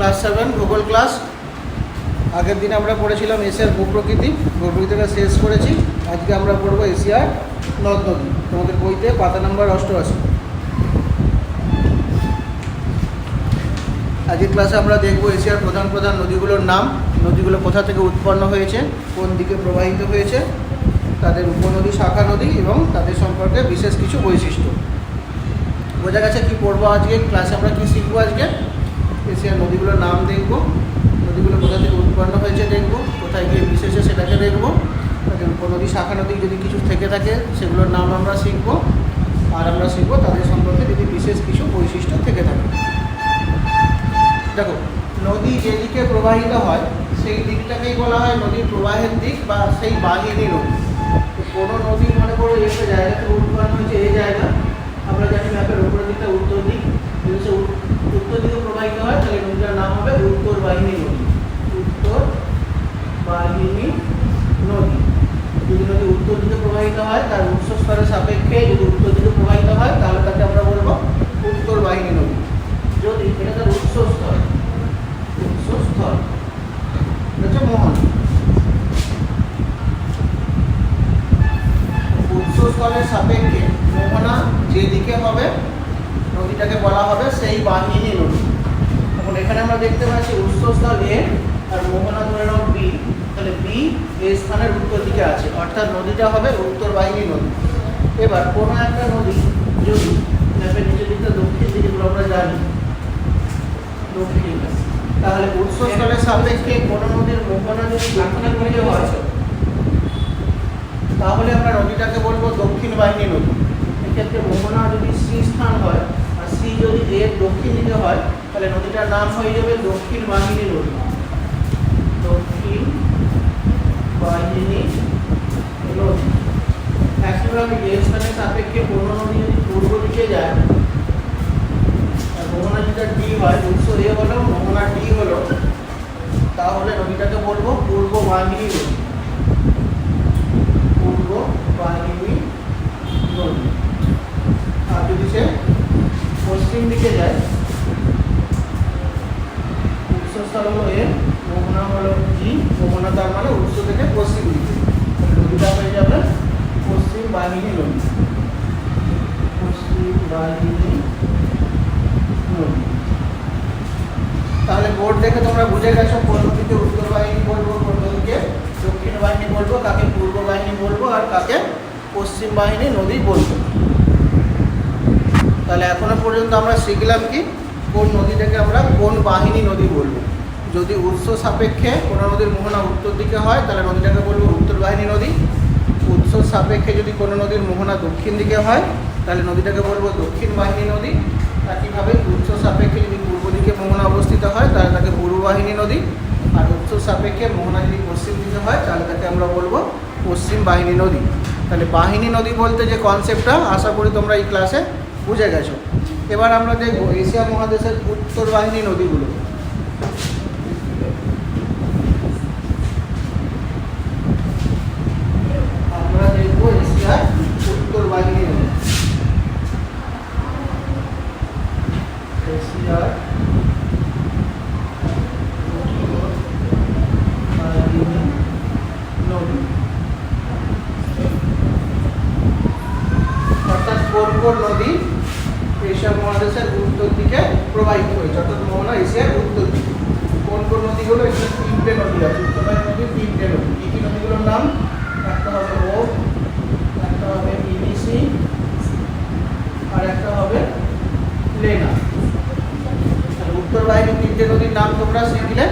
Class seven ভূগোল class আগের দিন আমরা পড়েছিলাম এশিয়ার ভূপ্রকৃতি। ভূপ্রকৃতিটা শেষ করেছি। আজকে আমরা পড়ব এশিয়ার নদ নদী তোমাদের বইতে পাতা নাম্বার অষ্টআশি। আজকের ক্লাসে আমরা দেখব এশিয়ার প্রধান প্রধান নদীগুলোর নাম। নদীগুলো কোথা থেকে উৎপন্ন হয়েছে? কোন দিকে প্রবাহিত হয়েছে? তাদের উপনদী, শাখা নদী এবং তাদের সম্পর্কে বিশেষ কিছু বৈশিষ্ট্য। বোঝা গেছে কি পড়ব আজকে? ক্লাসে আমরা কি শিখব আজকে? এশিয়ার নদীগুলোর নাম দেখব। নদীগুলো কোথা থেকে উৎপন্ন হয়েছে দেখব, কোথায় গিয়ে বিশেষে সেটাকে দেখব। নদী শাখা নদী যদি কিছু থেকে থাকে, সেগুলোর নাম আমরা শিখব। আর আমরা শিখব তাদের সম্পর্কে যদি বিশেষ কিছু বৈশিষ্ট্য থেকে থাকে। দেখো, নদী যেদিকে প্রবাহিত হয়, সেই দিকটাকেই বলা হয় নদীর প্রবাহের দিক বা সেই বাহিনী নদী। কোনো নদী মনে করো একটা জায়গা উৎপন্ন হয়েছে, এই জায়গা। আমরা জানি ম্যাপের উপরের দিকটা উত্তর দিক যদি সে উত্তর দিকে প্রবাহিত হয়, তাহলে নদীটার নাম হবে উত্তর বাহিনী নদী। উত্তর বাহিনী নদী। যদি নদী উত্তর দিকে প্রবাহিত হয়, তার উৎসস্থলের সাপেক্ষে যদি উত্তর দিকে প্রবাহিত হয় তাহলে তাকে আমরা বলব উত্তর বাহিনী নদী যদি এটা তার উৎসস্থল উৎসস্থল এটা হচ্ছে মোহন উৎসস্থলের সাপেক্ষে মোহনা যেদিকে হবে নদীটাকে বলা হবে সেই বাহিনী নদী এখন এখানে আমরা দেখতে পাচ্ছি উৎসস্থল এ আর মোহনা ধরে নাও বি তাহলে বি এই স্থানের উত্তর দিকে আছে অর্থাৎ নদীটা হবে উত্তর বাহিনী নদী এবার কোনো একটা নদী যদি ম্যাপের নিচের দিকটা দক্ষিণ দিকে যেগুলো আমরা জানি দক্ষিণ দিকে তাহলে উৎসস্থলের সাপেক্ষে কোনো নদীর মোহনা যদি দক্ষিণের দিকে হয়, তাহলে আমরা নদীটাকে বলব দক্ষিণ বাহিনী নদী। এক্ষেত্রে মোহনা যদি সি স্থান হয় আর সি যদি এর দক্ষিণ দিকে হয়, তাহলে নদীটার নাম হয়ে যাবে দক্ষিণ বাহিনী নদী। দক্ষিণ বাহিনী নদী। একইভাবে যে স্থানের সাপেক্ষে কোনো নদী যদি পূর্ব দিকে যায় মোহনা যেটা ডি হয় উৎস এ হলো মোহনা ডি হলো। তাহলে রবিটাকে বলব পূর্ব বাহিনী নদী পূর্ব বাহিনী নদী আর যদি সে পশ্চিম দিকে যায় উৎসস্থল হলো এ মোহনা হলো জি মোহনা তার মানে উৎস থেকে পশ্চিম দিকে তাহলে নদীটা হয়ে যাবে পশ্চিম বাহিনী নদী পশ্চিম বাহিনী নদী তাহলে বোর্ড দেখে তোমরা বুঝে গেছো কোন নদীকে উত্তর বাহিনী বলব কোন নদীকে দক্ষিণ বাহিনী বলব কাকে পূর্ব বাহিনী বলব আর কাকে পশ্চিম বাহিনী নদী বলব তাহলে এখনও পর্যন্ত আমরা শিখলাম কি, কোন নদীটাকে আমরা কোন বাহিনী নদী বলব। যদি উৎস সাপেক্ষে কোনো নদীর মোহনা উত্তর দিকে হয়, তাহলে নদীটাকে বলব উত্তর বাহিনী নদী। উৎস সাপেক্ষে যদি কোনো নদীর মোহনা দক্ষিণ দিকে হয়, তাহলে নদীটাকে বলব দক্ষিণ বাহিনী নদী। একইভাবে উৎস সাপেক্ষে যদি পূর্ব দিকে মোহনা অবস্থিত হয়, তাহলে তাকে পূর্ব বাহিনী নদী। আর উৎস সাপেক্ষে মোহনা যদি পশ্চিম দিকে হয়, তাহলে তাকে আমরা বলব পশ্চিম বাহিনী নদী। তাহলে বাহিনী নদী বলতে যে কনসেপ্টটা আশা করি তোমরা এই ক্লাসে বুঝে গেছো। এবার আমরা দেখব এশিয়া মহাদেশের উত্তর বাহিনী নদীগুলো আমরা দেখব এশিয়ার উত্তর বাহিনী নদী এশিয়ার উত্তর বাহিনী নদী অর্থাৎ কোন কোন নদী এশিয়া মহাদেশের উত্তর দিকে প্রবাহিত হয়েছে অর্থাৎ মোহনা এশিয়ার উত্তর দিকে কোন কোন নদীগুলো এখানে তিনটে নদী আছে উত্তরবাহী নদী তিনটে নদী কী কী নদীগুলোর নাম একটা হবে ও একটা হবে ইনিসি আর একটা হবে লেনা তাহলে উত্তর বাহিনী তিনটে নদীর নাম তোমরা শিখলে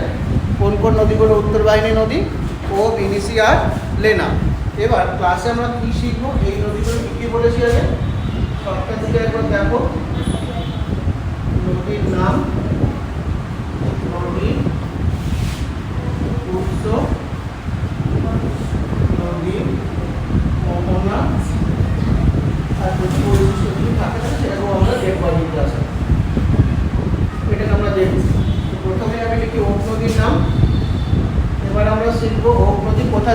কোন কোন নদীগুলো উত্তর বাহিনী নদী ও বিনিসি আর লেনা। এবার ক্লাসে আমরা কী শিখব? এই নদীগুলো কী কী বলেছি আগে? সবটা দিকে একবার দেখো। নদীর নাম নদী, উৎস, নদী মোহনা আর যদি থাকে সেটাকেও আমরা দেখব ক্লাসে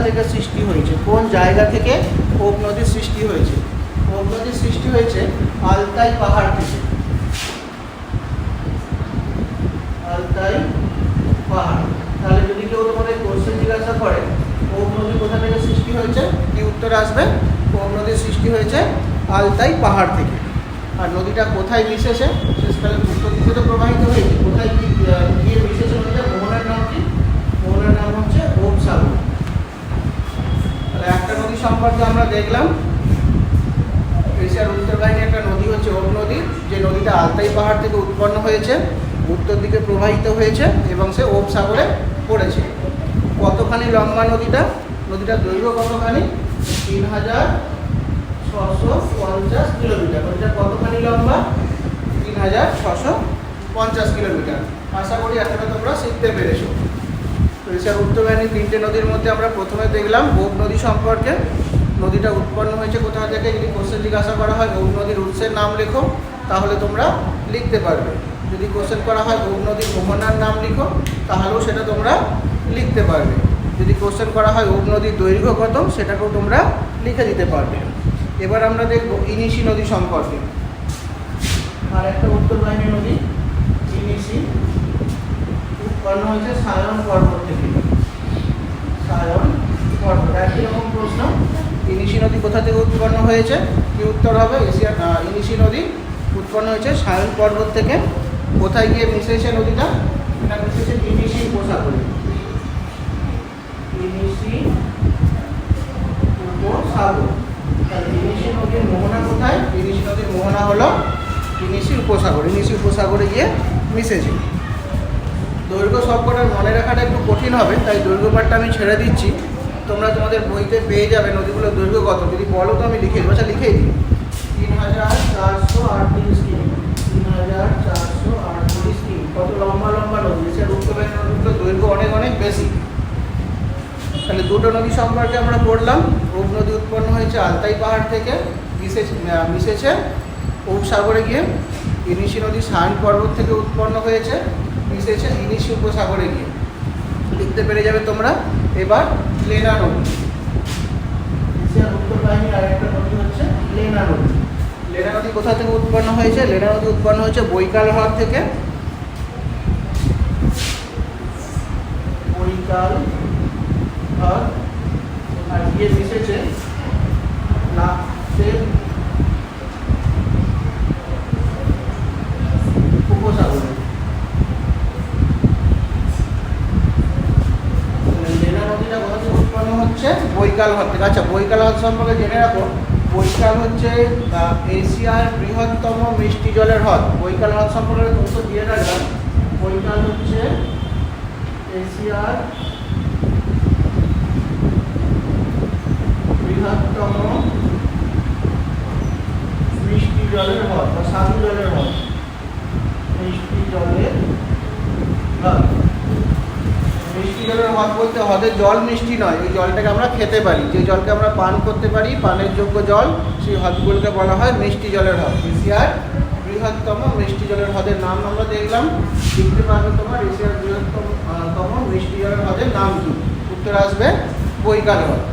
থেকে সৃষ্টি হয়েছে। কোন জায়গা থেকে কোপ নদীর সৃষ্টি হয়েছে? কোপ নদীর সৃষ্টি হয়েছে আলতাই পাহাড় থেকে। আলতাই পাহাড়। তাহলে যদি কেউ তোমাদের কোশ্চেন জিজ্ঞাসা করে, কোপ নদী কোথা থেকে সৃষ্টি হয়েছে, কি উত্তর আসবে? কোপ নদীর সৃষ্টি হয়েছে আলতাই পাহাড় থেকে। আর নদীটা কোথায় মিশেছে? শেষকালে উত্তর দিকে তো প্রবাহিত হয়েছে। কোথায় কি গিয়ে মিশেছে নদীটা? মোহনের নাম কি? সম্পর্কে আমরা দেখলাম, এশিয়ার উত্তর বাহিনী একটা নদী হচ্ছে ওম নদী, যে নদীটা আলতাই পাহাড় থেকে উৎপন্ন হয়েছে, উত্তর দিকে প্রবাহিত হয়েছে এবং সে ওপ সাগরে পড়েছে। কতখানি লম্বা নদীটা? নদীটার দৈর্ঘ্য কতখানি? তিন হাজার ছশো পঞ্চাশ কিলোমিটার। নদীটা কতখানি লম্বা? তিন হাজার ছশো পঞ্চাশ কিলোমিটার। আশা করি এতটা তোমরা শিখতে পেরেছ। তো এছাড়া উত্তর বাহিনীর তিনটে নদীর মধ্যে আমরা প্রথমে দেখলাম বোগ নদী সম্পর্কে। নদীটা উৎপন্ন হয়েছে কোথা থেকে, যদি কোশ্চেন জিজ্ঞাসা করা হয় বোগ নদীর উৎসের নাম লেখো, তাহলে তোমরা লিখতে পারবে। যদি কোশ্চেন করা হয় বোগ নদীর মোহনার নাম লিখো, তাহলেও সেটা তোমরা লিখতে পারবে। যদি কোশ্চেন করা হয় ওগ নদীর দৈর্ঘ্য কত, সেটাকেও তোমরা লিখে দিতে পারবে। এবার আমরা দেখব ইনিশি নদী সম্পর্কে। আর একটা উত্তর বাহিনী নদী, ইনিশি। উৎপন্ন হয়েছে সায়ন পর্বত থেকে। সায়ন পর্বত একই রকম প্রশ্ন। ইনিশি নদী কোথা থেকে উৎপন্ন হয়েছে? কি উত্তর হবে? এশিয়ার আহ, ইনিশি নদী উৎপন্ন হয়েছে সায়ন পর্বত থেকে। কোথায় গিয়ে মিশেছে নদীটা? এটা মিশেছে ইনিশি উপসাগরে। ইনিশি উপসাগর। ইনিশি নদীর মোহনা কোথায়? ইনিশি নদীর মোহনা হলো ইনিশি উপসাগর। ইনিশি উপসাগরে গিয়ে মিশেছে। দৈর্ঘ্য সবকটার মনে রাখাটা একটু কঠিন হবে, তাই দৈর্ঘ্য পাঠটা আমি ছেড়ে দিচ্ছি। তোমরা তোমাদের বইতে পেয়ে যাবে নদীগুলোর দৈর্ঘ্য কত, যদি বলো তো আমি লিখে দেবো। আচ্ছা লিখেই দিই। তিন হাজার চারশো আটত্রিশ কিমি। তিন হাজার চারশো আটত্রিশ কিমি। কত লম্বা লম্বা নদী? সে উত্তরের দৈর্ঘ্য অনেক অনেক বেশি। তাহলে দুটো নদী সম্পর্কে আমরা পড়লাম। ওপ নদী উৎপন্ন হয়েছে আলতাই পাহাড় থেকে মিশেছে মিশেছে উপসাগরে গিয়ে। ইনিশি নদী সায়ন পর্বত থেকে উৎপন্ন হয়েছে। মিশেছে ইনিশি উপসাগরে গিয়ে। লিখতে পেরে যাবে তোমরা। এবার লেনা নদী। এশিয়ার উত্তর বাহিনীর আরেকটা নদী হচ্ছে লেনা নদী। লেনা নদী কোথা থেকে উৎপন্ন হয়েছে? লেনা নদী উৎপন্ন হয়েছে বৈকাল হ্রদ থেকে। বৈকাল হ্রদ আর গিয়ে মিশেছে নাগসের উপসাগরে লেনা নদীটা কোথা থেকে উৎপন্ন হচ্ছে বৈকাল হ্রদ থেকে আচ্ছা বৈকাল সম্পর্কে জেনে রাখো। বৈকাল হচ্ছে এশিয়ার বৃহত্তম মিষ্টি জলের হ্রদ। বৈকাল হ্রদ সম্পর্কে তথ্য দিয়ে রাখলাম। বৈকাল হচ্ছে এশিয়ার বৃহত্তম মিষ্টি জলের হ্রদ, বা সাধু জলের হ্রদ। মিষ্টি জলের হ্রদ মিষ্টি বলতে হ্রদের জল মিষ্টি নয়, এই জলটাকে আমরা খেতে পারি। যে জলকে আমরা পান করতে পারি, পানের যোগ্য জল, সেই হ্রদগুলোকে বলা হয় মিষ্টি জলের হ্রদ। এশিয়ার বৃহত্তম মিষ্টি জলের হ্রদের নাম আমরা দেখলাম। তোমার এশিয়ার বৃহত্তম মিষ্টি জলের হ্রদের নাম কি? উত্তর আসবে বৈকাল। হ্রদ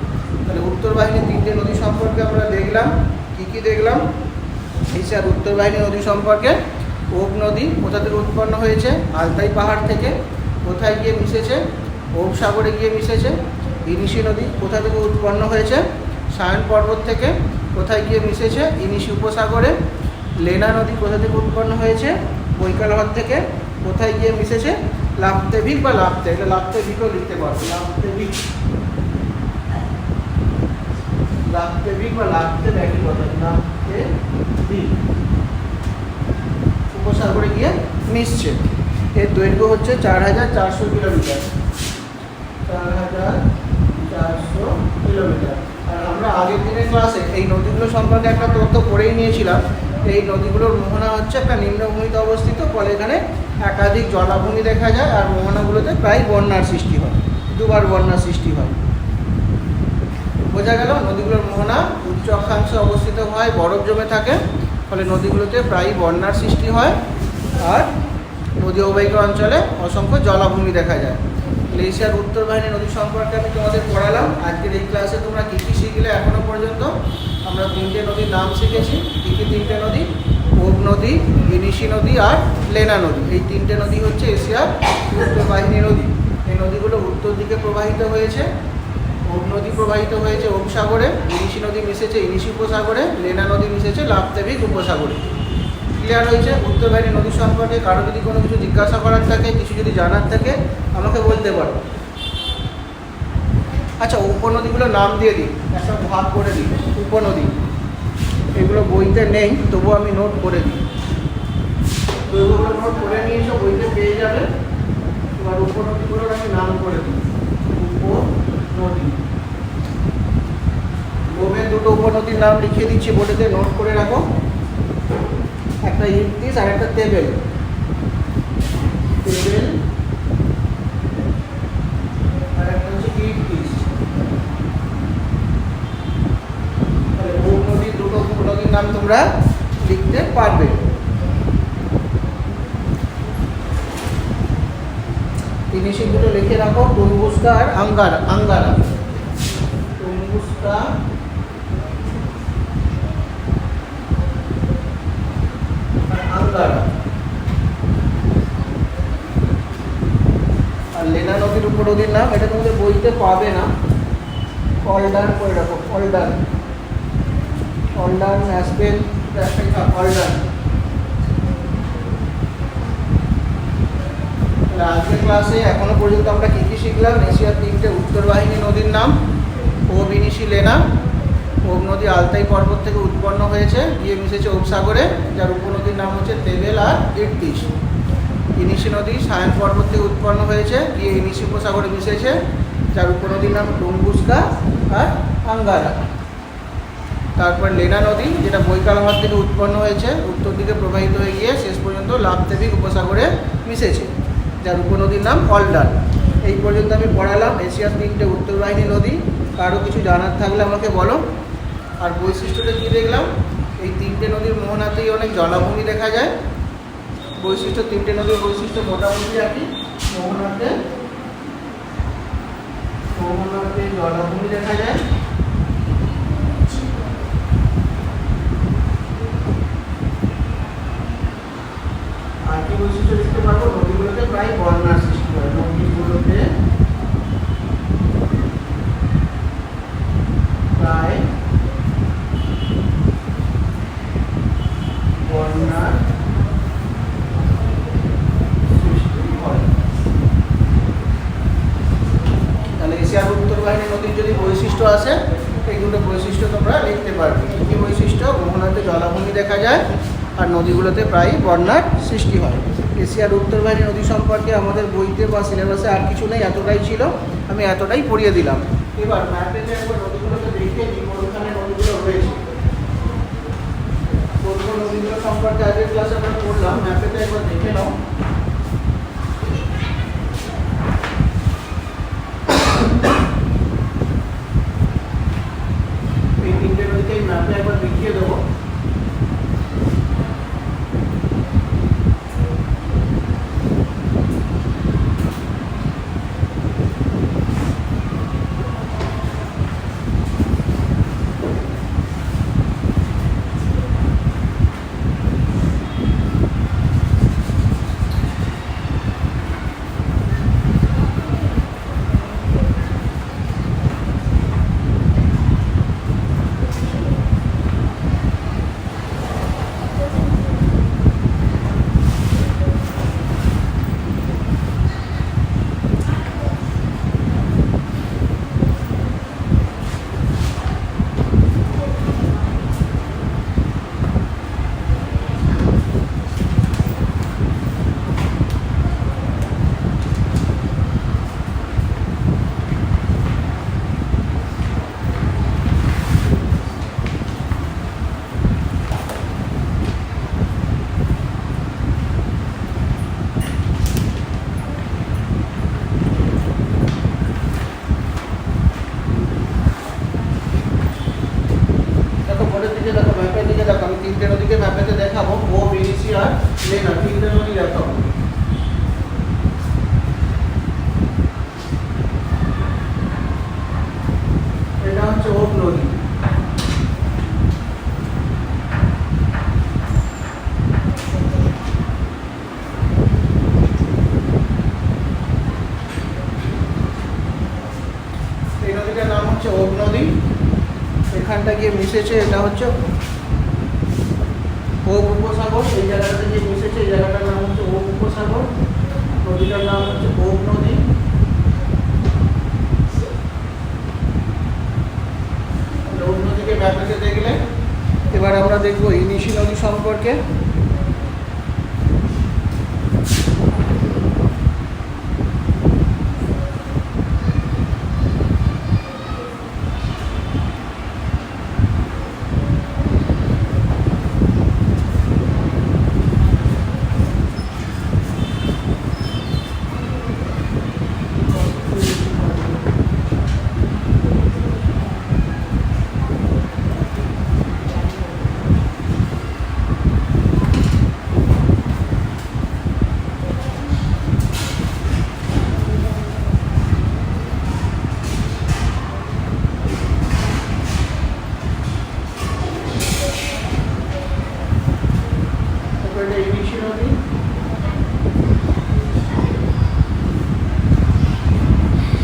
তাহলে উত্তর বাহিনীর তিনটে নদী সম্পর্কে আমরা দেখলাম। কি কি দেখলাম? এশিয়ার উত্তর বাহিনী নদী সম্পর্কে। ওক নদী কোথা থেকে উৎপন্ন হয়েছে? আলতাই পাহাড় থেকে। কোথায় গিয়ে মিশেছে? ওব সাগরে গিয়ে মিশেছে, ইনিশি নদী কোথা থেকে উৎপন্ন হয়েছে, সায়ন পর্বত থেকে কোথায় গিয়ে মিশেছে, ইনিশি উপসাগরে, লেনা নদী কোথা থেকে উৎপন্ন হয়েছে বৈকাল হ্রদ থেকে কোথায় গিয়ে মিশেছে, লাপ্তেভিক বা লাপ্তে, এটা লাপ্তেভিকও লিখতে পারবে লাপ্তেভিক। বা কথা উপসাগরে গিয়ে মিশছে। এর দৈর্ঘ্য হচ্ছে চার হাজার চারশো কিলোমিটার। চার হাজার চারশো কিলোমিটার। আর আমরা আগের দিনের ক্লাসে এই নদীগুলো সম্পর্কে একটা তথ্য পড়েই নিয়েছিলাম। এই নদীগুলোর মোহনা হচ্ছে একটা নিম্নভূমিতে অবস্থিত ফলে এখানে একাধিক জলাভূমি দেখা যায় আর মোহনাগুলোতে প্রায় বন্যার সৃষ্টি হয়। দুবার বন্যার সৃষ্টি হয়। বোঝা গেল নদীগুলোর মোহনা উচ্চ অক্ষাংশে অবস্থিত হয় বরফ জমে থাকে ফলে নদীগুলোতে প্রায়ই বন্যার সৃষ্টি হয়। আর নদী অববাহিকা অঞ্চলে অসংখ্য জলাভূমি দেখা যায়। এশিয়ার উত্তর বাহিনী নদী সম্পর্কে আমি তোমাদের পড়ালাম। আজকের এই ক্লাসে তোমরা কী কী শিখলে এখনও পর্যন্ত? আমরা তিনটে নদীর নাম শিখেছি কী কী তিনটে নদী ওব নদী, ইনিশি নদী আর লেনা নদী। এই তিনটে নদী হচ্ছে এশিয়ার উত্তর বাহিনী নদী। এই নদীগুলো উত্তর দিকে প্রবাহিত হয়েছে ওব নদী প্রবাহিত হয়েছে ওব সাগরে ইনিশি নদী মিশেছে ইনিশি উপসাগরে, লেনা নদী মিশেছে লাভদেবিক উপসাগরে। ক্লিয়ার হয়েছে উত্তরবাহিনী নদী সম্পর্কে, কারও যদি কোনো কিছু জিজ্ঞাসা করার থাকে, কিছু যদি জানার থাকে, আমাকে বলতে পারো। আচ্ছা উপনদীগুলোর নাম দিয়ে দিই, একটা ভাগ করে দিই, উপনদী। এগুলো বইতে নেই তবুও আমি নোট করে দিই। নোট করে নিয়েছো, বইতে পেয়ে যাবে। এবার উপনদীগুলোর আমি নাম করে দিই। উপনদী। গোমের দুটো উপনদীর নাম লিখিয়ে দিচ্ছি, বোর্ডেতে নোট করে রাখো। একটা ইফতিস আর একটা তেবেল তেবেল আর একটা হচ্ছে ইফতিস নদীর দুটো উপনদীর নাম তোমরা লিখতে পারবে তিনি সেগুলো লিখে রাখো টুনবুস্কা আর আঙ্গারা আঙ্গারা টুনবুস্কা আর আঙ্গারা আর নদীর নাম এটা তোমাদের বইতে পাবে না। কলডান করে রাখো কলডান কলডান অ্যাসপেন তাহলে আজকের ক্লাসে এখনও পর্যন্ত আমরা কী কী শিখলাম? এশিয়ার তিনটে উত্তর বাহিনী নদীর নাম ও বিনিশি লেনা। ওব নদী আলতাই পর্বত থেকে উৎপন্ন হয়েছে, গিয়ে মিশেছে উপসাগরে যার উপনদীর নাম হচ্ছে তেবেল আর ইরতিশ। ইনিশি নদী সায়ন পর্বত থেকে উৎপন্ন হয়েছে, গিয়ে ইনিশি উপসাগরে মিশেছে, যার উপনদীর নাম টুম্বুস্কা আর আঙ্গারা। তারপর লেনা নদী, যেটা বৈকালহর থেকে উৎপন্ন হয়েছে, উত্তর দিকে প্রবাহিত হয়ে গিয়ে শেষ পর্যন্ত লাভদেবিক উপসাগরে মিশেছে, যার উপনদীর নাম অলডার এই পর্যন্ত আমি পড়ালাম এশিয়ার তিনটে উত্তর বাহিনী নদী। কারও কিছু জানার থাকলে আমাকে বলো। আর বৈশিষ্ট্যটা কী দেখলাম? এই তিনটে নদীর মোহনাতেই অনেক জলাভূমি দেখা যায়। বৈশিষ্ট্য তিনটে নদীর বৈশিষ্ট্য মোটামুটি একই। মোহনাতে মোহনাতে জলাভূমি দেখা যায় আর কি বৈশিষ্ট্য দেখতে পারব নদীগুলোতে প্রায় বন্যার সৃষ্টি হয় নদীগুলোতে প্রায় বন্যার সৃষ্টি হয় তাহলে এশিয়ার উত্তর বাহিনী নদীর যদি বৈশিষ্ট্য আছে এই দুটো বৈশিষ্ট্য তোমরা লিখতে পারবে কী কী বৈশিষ্ট্য মোহনাতে জলাভূমি দেখা যায় আর নদীগুলোতে প্রায় বন্যার সৃষ্টি হয়। এশিয়ার উত্তর বাহিনী নদী সম্পর্কে আমাদের বইতে বা সিলেবাসে আর কিছু নেই, এতটাই ছিল, আমি এতটাই পড়িয়ে দিলাম। এবার ম্যাপে যে একবার নদীগুলোকে দেখে নিই, কোনখানে নদীগুলো রয়েছে কোন কোন নদীগুলো সম্পর্কে আগের ক্লাসে আমরা পড়লাম ম্যাপেতে একবার দেখে নাও। এই তিনটে নদীকে ম্যাপে একবার দেখিয়ে দেবো। এটা হচ্ছে ও উপসাগর, এই জায়গাটাতে যে মিশেছে এই জায়গাটার নাম হচ্ছে ও উপসাগর। নদীটার নাম হচ্ছে ওব নদী। ওব নদীকে ব্যাপারে দেখলে? এবার আমরা দেখব ইনিশি নদী সম্পর্কে তারপরে এটা ইনিশি নদী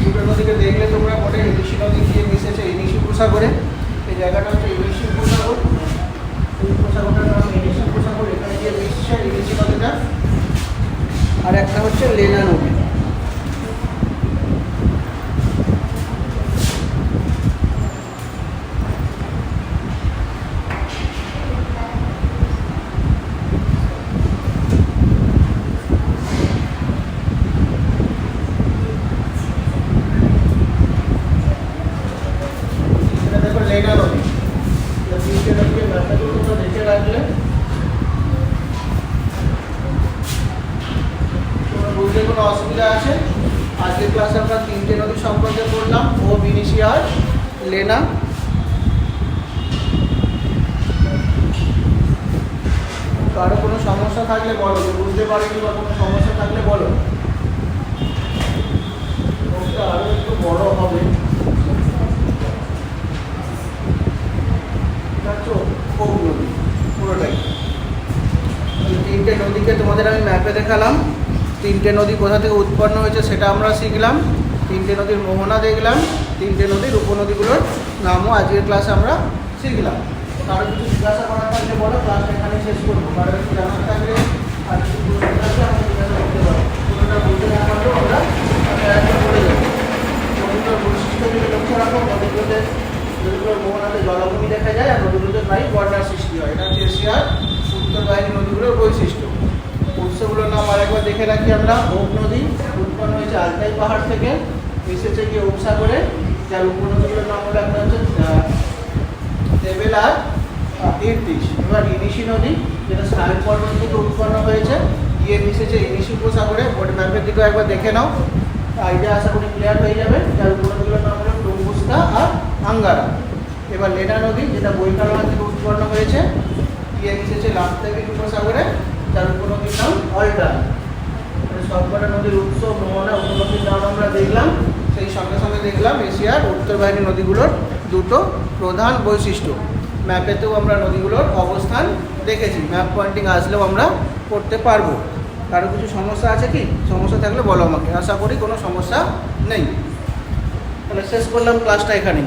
দুটো নদীকে দেখলে তোমরা মনে ইনিশি নদী গিয়ে মিশেছে ইনিশি উপসাগরে এই জায়গাটা হচ্ছে ইনিশি উপসাগর এই উপসাগরটার নাম ইনিশি উপসাগর এখানে গিয়ে মিশছে ইনিশি নদীটা আর একটা হচ্ছে লেনা নদী এটা দেখো লেনা নদী এটা তিনটে নদীকে ম্যাপটাকে তোমরা দেখে রাখলে তোমার বুঝতে কোনো অসুবিধা আছে আজকের ক্লাসে আমরা তিনটে নদী সম্পর্কে পড়লাম ও বিনিশি আর লেনা কারও কোনো সমস্যা থাকলে বলো। বুঝতে পারিনি বা কোনো সমস্যা থাকলে বলো। আরও একটু বড় হবে। এটা পুরোটাই। তিনটে নদীকে তোমাদের আমি ম্যাপে দেখালাম। তিনটে নদী কোথা থেকে উৎপন্ন হয়েছে সেটা আমরা শিখলাম। তিনটে নদীর মোহনা দেখলাম। তিনটে নদীর উপনদীগুলোর নামও আজকের ক্লাসে আমরা শিখলাম। কারও কিছু জিজ্ঞাসা করার থাকলে বলো ক্লাসটা এখানে শেষ করব। কারও কিছু জানার থাকলে আর কিছু থাকলে আমরা জিজ্ঞাসা করতে পারব কোনোটা বলতে না পারলেও আমরা বলে দেবো। নদীগুলোর বৈশিষ্ট্যগুলো লক্ষ্য রাখো নদীগুলোতে নদীগুলোর মোহনাতে জলাভূমি দেখা যায় আর নদীগুলোতে নাই বন্যার সৃষ্টি হয়। এটা হচ্ছে এশিয়ার উত্তর বাহিনী নদীগুলোর বৈশিষ্ট্য। উৎসগুলোর নাম আরেকবার দেখে রাখি আমরা। ওপ নদী উৎপন্ন হয়েছে আলতাই পাহাড় থেকে। মিশেছে গিয়ে উপসাগরে যার উপনদীগুলোর নাম হলো একটা হচ্ছে দেবেল আর ইরতিশ এবার ইনিশি নদী, যেটা স্নায়ু পর্বত থেকে উৎপন্ন হয়েছে, গিয়ে মিশেছে ইনিশি উপসাগরে। বোর্ড ম্যাপের দিকেও একবার দেখে নাও। আইডিয়া আশা করি ক্লিয়ার হয়ে যাবে। যার উপনদীগুলোর নাম হলো টুম্বুস্তা আর আঙ্গারা। এবার লেনা নদী, যেটা বৈকালনা থেকে উৎপন্ন হয়েছে, গিয়ে মিশেছে লামতেবি উপসাগরে। যার উপনদীর নাম অল্টা সবকটা নদীর উৎস, মোহনা, উপনদীর নাম আমরা দেখলাম। সেই সঙ্গে সঙ্গে দেখলাম এশিয়ার উত্তরবাহিনী নদীগুলোর দুটো প্রধান বৈশিষ্ট্য। ম্যাপেতেও আমরা নদীগুলোর অবস্থান দেখেছি। ম্যাপ পয়েন্টিং আসলেও আমরা করতে পারব। কারও কিছু সমস্যা আছে কি? সমস্যা থাকলে বলো আমাকে। আশা করি কোনো সমস্যা নেই। তাহলে শেষ করলাম ক্লাসটা এখানেই।